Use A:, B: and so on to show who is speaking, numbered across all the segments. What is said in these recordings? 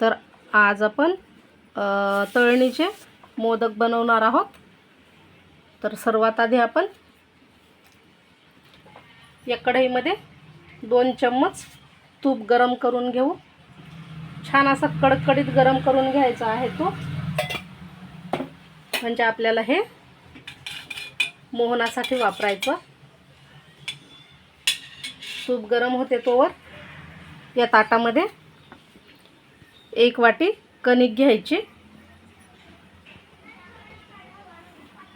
A: तर आज आपण तळणीचे मोदक बनवणार आहोत. तर सर्वात आधी आपण या कढईमध्ये दोन चम्मच तूप गरम करून घेऊ. छान असा कडकडीत गरम करून घ्यायचा आहे तो. म्हणजे आपल्याला हे मोहनासाठी वापरायचं. तूप गरम होते तोवर या ताटामध्ये एक वाटी कणिक घ्यायची.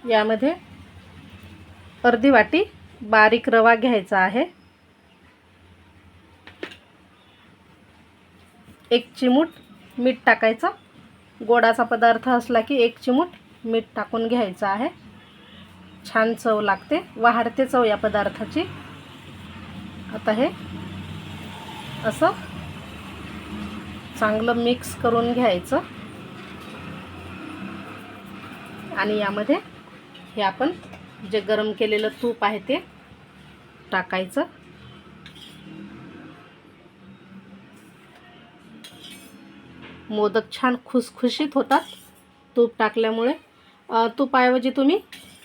A: यामध्ये अर्धी वाटी बारीक रवा घ्यायचा आहे. एक चिमूट मीठ टाकायचं. गोडाचा पदार्थ असला की एक चिमूट मीठ टाकून घ्यायचं आहे. छान चव लागते. वाढते चव या पदार्थाची. आता हे असं चांगलं मिक्स करून घ्यायचं. आणि यामध्ये हे आपण जे गरम केलेलं तूप आहे ते टाकायचं. मोदक छान खुसखुशीत होतात. तूप टाकल्यामुळे तूपऐवजी तुपाऐवजी तुम्ही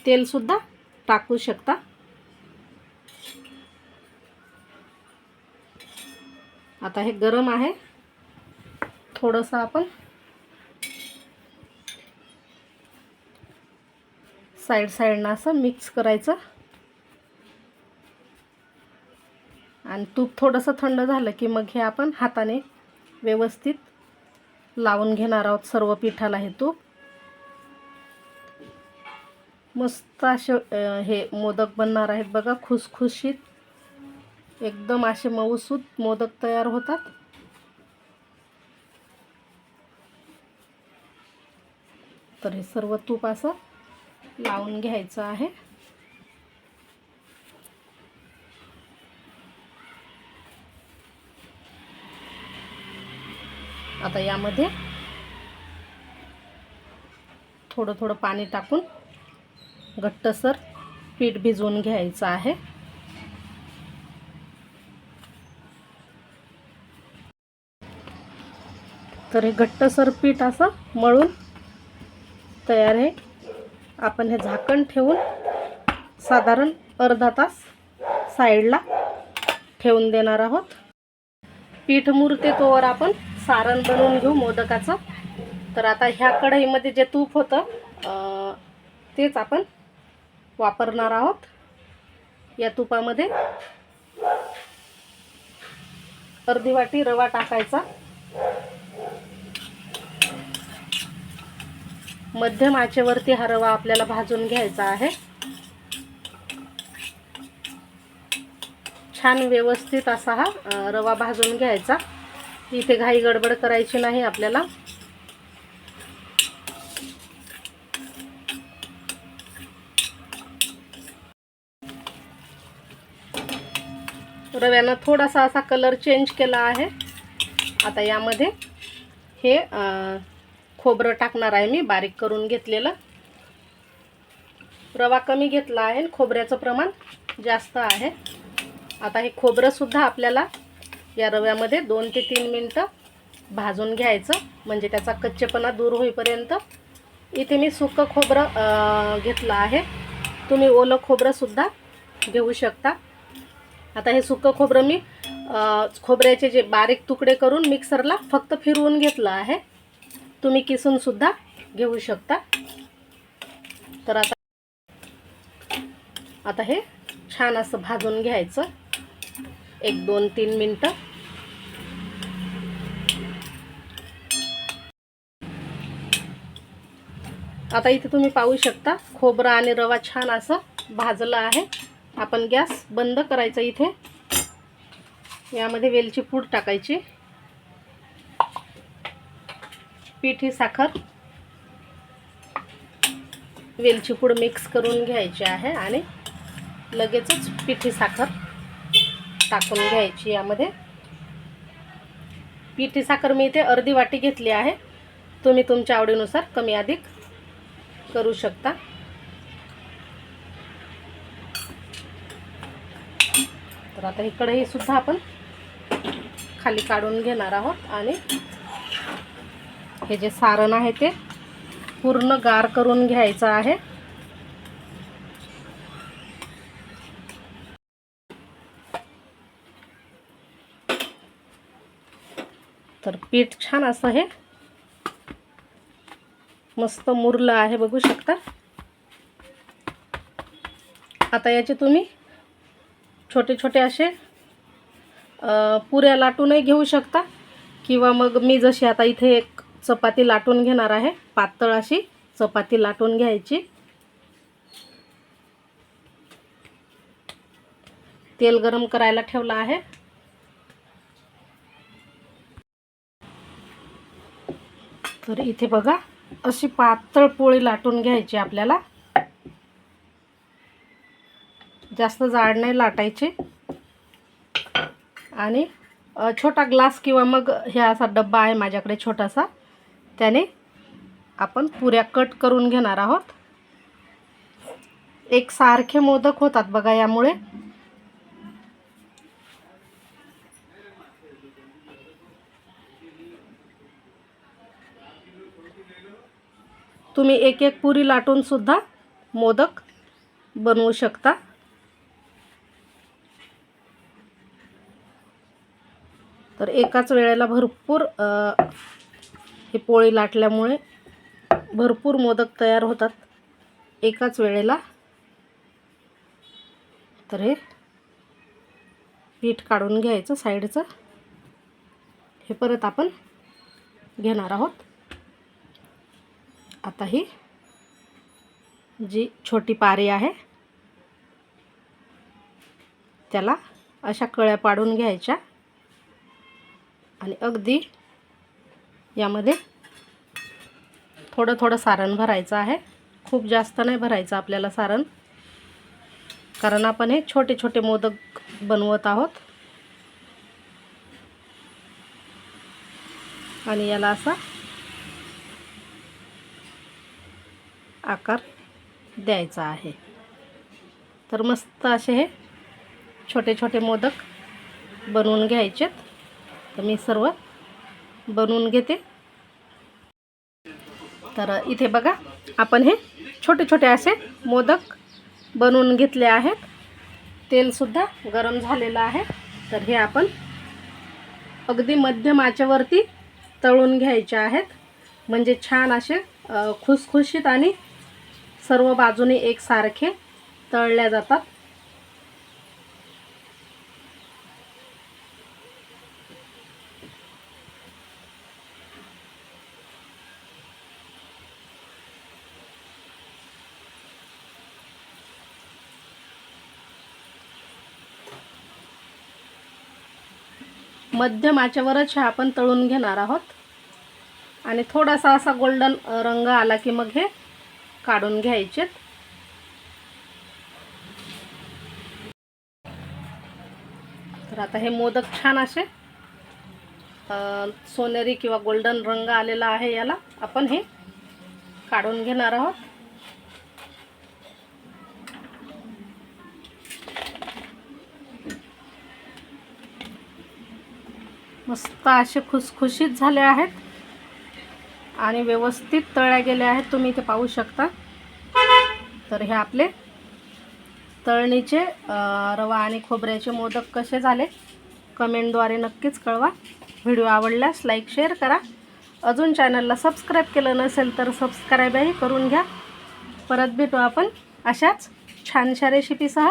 A: तेलसुद्धा टाकू शकता. आता हे गरम आहे. थोडंसं आपण साईड साईडनं असं मिक्स करायचं. आणि तूप थोडंसं थंड झालं की मग हे आपण हाताने व्यवस्थित लावून घेणार आहोत सर्व पिठाला हे तूप. मस्त असे हे मोदक बनणार आहेत बघा खुसखुशीत. एकदम असे मऊसूत मोदक तयार होतात. तर हे सर्व तूप असं लावून घ्यायचं आहे. आता यामध्ये थोडं थोडं पाणी टाकून घट्टसर पीठ भिजवून घ्यायचं आहे. तर हे घट्टसर पीठ असं मळून तयार आहे. आपण हे झाकण ठेवून साधारण अर्धा तास साईडला ठेवून देणार आहोत. पीठ मुरते तोवर आपण सारण बनवून घेऊ मोदकाचं. तर आता ह्या कढईमध्ये जे तूप होतं तेच आपण वापरणार आहोत. या तुपामध्ये अर्धी वाटी रवा टाकायचा. मध्यम आचेवरती हा रवा आपल्याला भाजून घ्यायचा आहे. छान व्यवस्थित असा हा रवा भाजून घ्यायचा. इथे घाई गडबड करायची नाही आपल्याला. रव्यानं थोडासा असा कलर चेंज केला आहे. आता यामध्ये हे खोबरं टाकणार आहे मी बारीक करून घेतलेलं. रवा कमी घेतला आहे खोबऱ्याचं प्रमाण जास्त आहे. आता हे खोबरंसुद्धा आपल्याला या रव्यामध्ये दोन ते तीन मिनटं भाजून घ्यायचं. म्हणजे त्याचा कच्चेपणा दूर होईपर्यंत. इथे मी सुकं खोबरं घेतलं आहे. तुम्ही ओलं खोबरंसुद्धा घेऊ शकता. आता हे सुकं खोबरं मी खोबऱ्याचे जे बारीक तुकडे करून मिक्सरला फक्त फिरवून घेतलं आहे. तुम्ही किसूनसुद्धा घेऊ शकता. तर आता आता हे छान असं भाजून घ्यायचं. एक दोन तीन मिनटं. आता इथे तुम्ही पाहू शकता खोबरं आणि रवा छान असं भाजलं आहे. आपण गॅस बंद करायचा इथे. यामध्ये वेलची पूड टाकायची. पिठी साखर. वेलची पूड मिक्स करून घ्यायची आहे आणि लगेचच पिठी साखर टाकून घ्यायची यामध्ये. पिठी साखर मी इथे अर्धी वाटी घेतली आहे. तुम्ही तुमच्या आवडीनुसार कमी अधिक करू शकता. तर आता ही कढईसुद्धा आपण खाली काढून घेणार आहोत आणि हे जे सारण आहे ते पूर्ण गार करून घ्यायचं आहे. तर पीठ छान असं हे मस्त मुरलं आहे बघू शकता. आता याचे तुम्ही छोटे छोटे असे पुऱ्या लाटूनही घेऊ शकता. किंवा मग मी जशी आता इथे एक चपाती लाटून घेणार आहे. पातळ अशी चपाती लाटून घ्यायची. तेल गरम करायला ठेवलं आहे. तर इथे बघा अशी पातळ पोळी लाटून घ्यायची आपल्याला. जास्त जाड नाही लाटायची. आणि छोटा ग्लास किंवा मग हे असा डब्बा आहे माझ्याकडे छोटासा. त्याने आपण पुऱ्या कट करून घेणार आहोत. एक सारखे मोदक होतात बघा यामुळे. तुम्ही एक एक पुरी लाटून सुद्धा मोदक बनवू शकता. तर एकाच वेळेला भरपूर हे पोळी लाटल्यामुळे भरपूर मोदक तयार होतात. एकाच वेळेला. तर हे पीठ काढून घ्यायचं साईडचं. हे परत आपण घेणार आहोत. आता ही जी छोटी पारी आहे त्याला अशा कळ्या पाडून घ्यायच्या. आणि अगदी यामध्ये थोडं थोडं सारण भरायचं आहे. खूप जास्त नाही भरायचं आपल्याला सारण. कारण आपण हे छोटे छोटे मोदक बनवत आहोत. आणि याला असा आकार द्यायचा आहे. तर मस्त असे हे छोटे छोटे मोदक बनवून घ्यायचेत. तर मी सर्व बनवून घेते. तर इथे बघा आपण हे छोटे छोटे असे मोदक बनवून घेतले आहेत. तेलसुद्धा गरम झालेलं आहे. तर हे आपण अगदी मध्यम आचेवरती तळून घ्यायचे आहेत. म्हणजे छान असे खुसखुशीत आणि सर्व बाजूने एकसारखे तळल्या जातात. मध्यम आचेवरच हे आपण तळून घेणार आहोत. आणि थोडासा असा गोल्डन रंग आला की मग हे काढून घ्यायचेत. तर आता हे मोदक छान असे सोनेरी किंवा गोल्डन रंग आलेला आहे याला आपण हे काढून घेणार आहोत. मस्त असे खुसखुशीत झाले आहेत. आणि व्यवस्थित तळल्या गेले आहेत. तुम्ही ते पाहू शकता. तर हे आपले तळणीचे रवा आणि खोबऱ्याचे मोदक कसे झाले? कमेंटद्वारे नक्कीच कळवा. व्हिडिओ आवडल्यास लाईक शेअर करा. अजून चॅनलला सबस्क्राईब केलं नसेल तर सबस्क्राईबही करून घ्या. परत भेटू आपण अशाच छानशा रेसिपीसह.